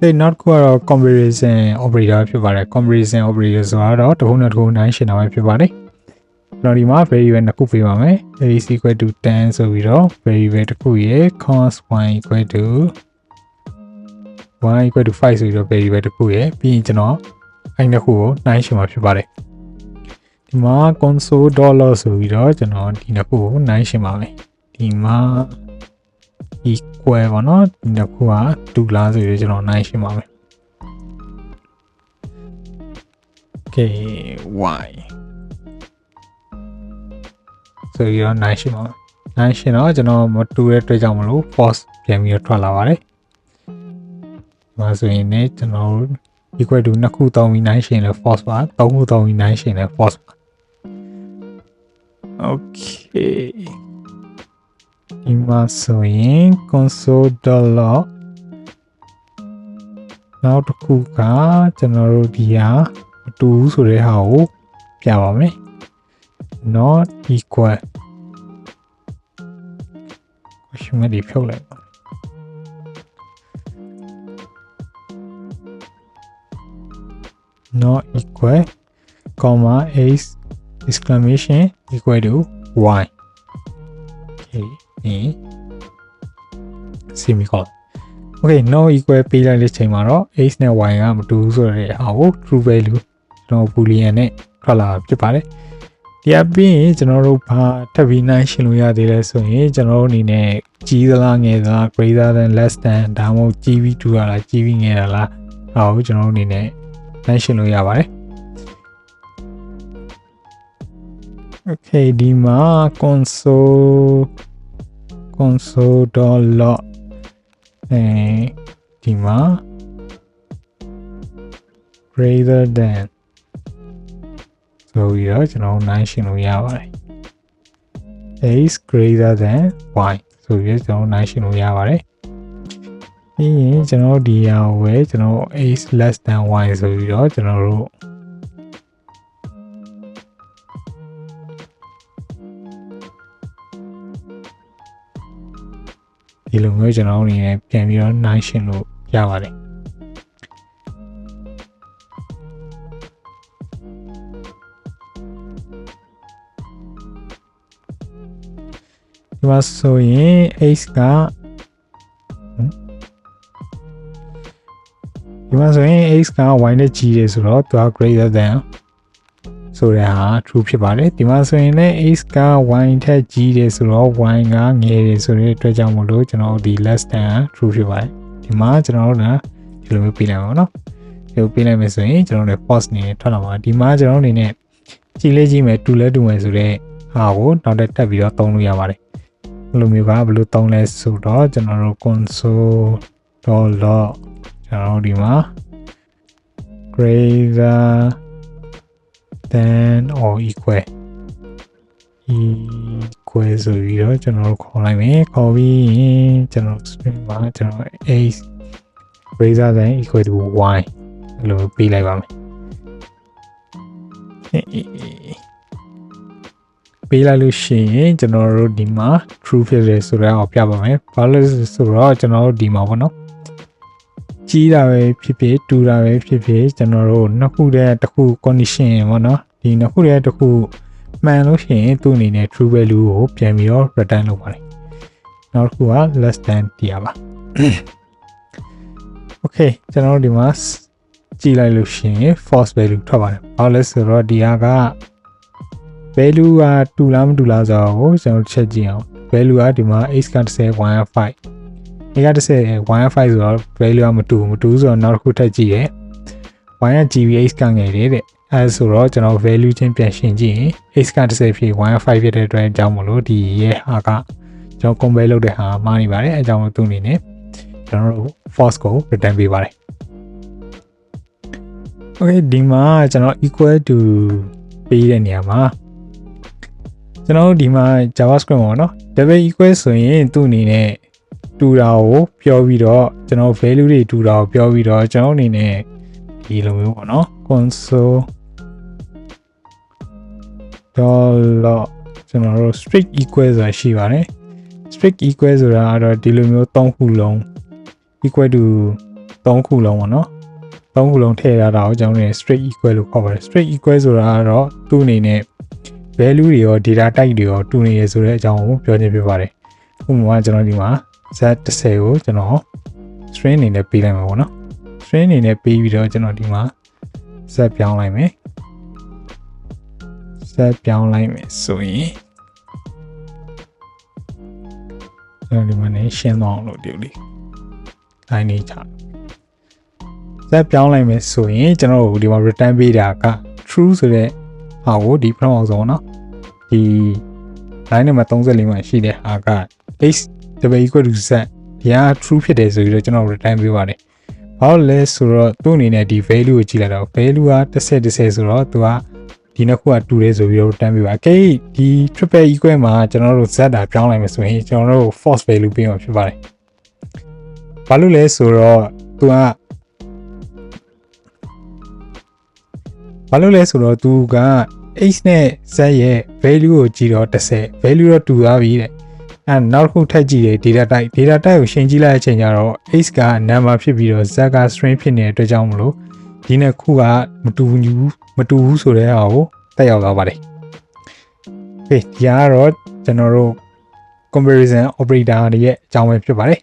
Okay နောက်တစ်ခုကတော့ comparison operator ဖြစ်ပါတယ် comparison operator ဆိုတာတော့တစ်ခုနဲ့တစ်ခုနိုင်ရှင်းတာပဲဖြစ်ပါတယ်ကျွန်တော်ဒီမှာ variable နှစ်ခုပေးပါမယ် a is equal to 10ဆိုပြီးတော့ variable တစ်ခုရဲ့ cos y equal to y equal to 5ဆိုပြီးတော့ variable တစ်ခုရဲ့ပြီးရင်ကျွန်တော်အဲ့နှစ်ခုကိုနိုင်ရှင်းမှာဖြစ်ပါတယ်ဒီမှာ console dollar ဆိုပြီးတော့ကျွန်တော်ဒီနှစ်ခုကိုနိုင်ရှင်းပါမယ်ဒီမှာ equal ပေါ့နော်ဒီတစ်ခုက2လားဆိုပြီးတော့ကျွန်တော်နိုင်ရှင်းပါမယ် okay y ဆိုပြီးတော့နိုင်ရှင်းပါမယ်နိုင်ရှင်းတော့ကျွန်တော်မတူတဲ့အတွက်ကြောင့်မလို့ false ပြန်ပြီးတော့ထွက်လာပါတယ်ဒီမှာဆိုရင်ねကျွန်တော် equal to နှစ်ခုတောင်းပြီးနိုင်ရှင်းလဲ false ပါသုံးခုတောင်းပြီးနိုင်ရှင်းလဲ false ပါ okay ဒီမှာဆိုရင် console.log နောက်တစ်ခုကကျွန်တော်တို့ဒီဟာမတူဘူးဆိုတဲ့ဟာကိုပြပါမယ် not equal question mark ဒီဖြုတ်လိုက်ပါ not equal comma x exclamation equal to y okay ဒီ Semicolon okay no equal ပေးလိုက်တဲ့ချိန်မှာတော့ x နဲ့ y ကမတူဘူးဆိုတဲ့ဟာကို true value ကျွန်တော် boolean နဲ့ထွက်လာဖြစ်ပါတယ်ဒီအပြင်ကျွန်တော်တို့ဘာထပ်ပြီးနိုင်ရှင်းလို့ရသေးလဲဆိုရင်ကျွန်တော်တို့အနေနဲ့ကြီးသလားငယ်သလား greater than less than ဒါမှမဟုတ်ကြီးပြီးတူရလားကြီးပြီးငယ်ရလားဟာကိုကျွန်တော်တို့အနေနဲ့နိုင်ရှင်းလို့ရပါတယ် okay ဒီမှာ console console.log အဲဒီမှာ greater than ဆိုပြီးတော့ကျွန်တော်နိုင်ရှင်းလို့ရပါတယ် x greater than y ဆိုပြီးတော့ကျွန်တော်နိုင်ရှင်းလို့ရပါတယ်ပြီးရင်ကျွန်တော်ဒီဟာကိုပဲကျွန်တော် x less than y ဆိုပြီးတော့ကျွန်တော်တို့ ဒီလိုမျိုးကျွန်တော်အနေနဲ့ပြန်ပြီးတော့နိုင်ရှင်းလို့ရပါတယ်ဒီမှာဆိုရင် x ကဒီမှာဆိုရင် x က y နဲ့ကြီးတယ်ဆိုတော့သူက greater than ဆိုတဲ့ဟာ true ဖြစ်ပါတယ်ဒီမှာဆိုရင်လည်း x က y ထက်ကြီးတယ်ဆိုတော့ y ကငယ်တယ်ဆိုတဲ့အတွက်ကြောင့်မလို့ကျွန်တော်ဒီ less than true ဖြစ်ပါတယ်ဒီမှာကျွန်တော်တို့ကဒီလိုမျိုးပြလိုက်ပါတော့ဒီလိုပြလိုက်မယ်ဆိုရင်ကျွန်တော်တို့ false နေထွက်လာပါဒီမှာကျွန်တော်တို့အနေနဲ့ကြည့်လေးကြည့်မယ်တူလဲတူမယ်ဆိုတော့ဟာကိုနောက်တက်တက်ပြီးတော့သုံးလို့ရပါတယ်ဘယ်လိုမျိုးကဘယ်လိုသုံးလဲဆိုတော့ကျွန်တော်တို့ console.log ကျွန်တော်တို့ဒီမှာ greater than or equal equal ဆိုပြီးတော့ကျွန်တော်တို့ခေါ်လိုက်မယ်ခေါ်ပြီးရင်ကျွန်တော် string မှာကျွန်တော် x greater than equal to y အဲ့လိုပေးလိုက်ပါမယ်ပေးလိုက်လို့ရှိရင်ကျွန်တော်တို့ဒီမှာ true ဖြစ်တယ်ဆိုတော့ပြပါမယ်ဘာလို့ဆိုတော့ကျွန်တော်တို့ဒီမှာပေါ့နော် ကြီးတာပဲဖြစ်ဖြစ်တူတာပဲဖြစ်ဖြစ်ကျွန်တော်တို့နှစ်ခုတည်းတစ်ခု condition ပေါ့နော်ဒီနှစ်ခုတည်းတစ်ခုမှန်လို့ရှိရင်သူ့အနေနဲ့ true value ကိုပြန်ပြီးတော့ return လုပ်ပါတယ်နောက်တစ်ခုက less than တရားပါ okay ကျွန်တော်တို့ဒီမှာကြည့်လိုက်လို့ရှိရင် false value ထွက်ပါတယ်ဘာလဲဆိုတော့ဒီဟာက value ကတူလားမတူလားဆိုတော့ကျွန်တော်ချက်ကြည့်အောင် value ကဒီမှာ x က10.5 1က30 1 5ဆိုတော့ value ကမတူမတူဆိုတော့နောက်တစ်ခုထပ်ကြည့်ရဲ1က GBH ကငယ်တယ်တဲ့အဲဆိုတော့ကျွန်တော် value ချင်းပြန်ရှင်းကြည့်ရင် x က30ဖြစ်1 5ဖြစ်တဲ့အတွက်အကြောင်းမလို့ဒီရဲ့ဟာကကျွန်တော် convert လုပ်တဲ့ဟာမှားနေပါတယ်အဲကြောင့်သူ့အနေနဲ့ကျွန်တော်တို့ force ကို return ပေးပါတယ် Okay ဒီမှာကျွန်တော် equal to ပေးတဲ့နေရာမှာကျွန်တော်တို့ဒီမှာ javascript ပေါ့နော် double equal ဆိုရင်သူ့အနေနဲ့ တူတာကိုပြောပြီးတော့ကျွန်တော် value တွေတူတာကိုပြောပြီးတော့ကျွန်တော်အနေနဲ့ဒီလိုမျိုးပေါ့နော် console dollar ကျွန်တော်တို့ strict equal ဆိုတာရှိပါတယ် strict equal ဆိုတာကတော့ဒီလိုမျိုး၃ခုလုံး equal to 3ခုလုံးပေါ့နော်3ခုလုံးထည့်ရတာကိုကျွန်တော်တို့ straight equal လို့ခေါ်ပါတယ် straight equal ဆိုတာကတော့သူ့အနေနဲ့ value တွေရော data type တွေရောတူနေရဆိုတဲ့အကြောင်းကိုပြောခြင်းဖြစ်ပါတယ်ဥပမာကျွန်တော်ဒီမှာ z10 ကိုကျွန်တော် string အနေနဲ့ပေးလိုက်မှာပေါ့နော် string အနေနဲ့ပေးပြီးတော့ကျွန်တော်ဒီမှာ z ပြောင်းလိုက်မယ် z ပြောင်းလိုက်မယ်ဆိုရင်ကျွန်တော်ဒီမှာနေရှင်းသွားအောင်လို့ဒီလိုလေးတိုင်းနေချဇက်ပြောင်းလိုက်မယ်ဆိုရင်ကျွန်တော်တို့ဒီမှာ return ပေးတာက true ဆိုတဲ့ဟာကိုဒီပထမဆုံးเนาะဒီ line နံပါတ်34မှာရှိတဲ့ဟာက h double equal to z ဒီက true ဖြစ်တယ်ဆိုပြီးတော့ကျွန်တော် return ပေးပါတယ်။ဘာလို့လဲဆိုတော့သူ့အနေနဲ့ဒီ value ကိုကြည့်လိုက်တော့ value က30 30ဆိုတော့သူကဒီနှစ်ခုကတူတယ်ဆိုပြီးတော့ return ပေးပါ။အကဲဒီ triple equal မှာကျွန်တော်တို့ z တာပြောင်းလိုက်မယ်ဆိုရင်ကျွန်တော်တို့ false value ပေးမှာဖြစ်ပါတယ်။ဘာလို့လဲဆိုတော့သူကဘာလို့လဲဆိုတော့သူက h နဲ့ z ရဲ့ value ကိုကြည့်တော့30 value တော့တူသွားပြီတဲ့ အဲနောက်တစ်ခုထပ်ကြည့်တယ် data type data type ကိုရှင်းကြည့်လိုက်တဲ့အချိန်ကျတော့ h က number ဖြစ်ပြီးတော့ z က string ဖြစ်နေတဲ့အတွက်ကြောင့်မလို့ဒီနှစ်ခုကမတူဘူးမတူဘူးဆိုတဲ့ဟာကိုတက်ရောက်သွားပါတယ်။ဟေးဒီကတော့ကျွန်တော်တို့ comparison operator တွေရဲ့အကြောင်းပဲဖြစ်ပါတယ်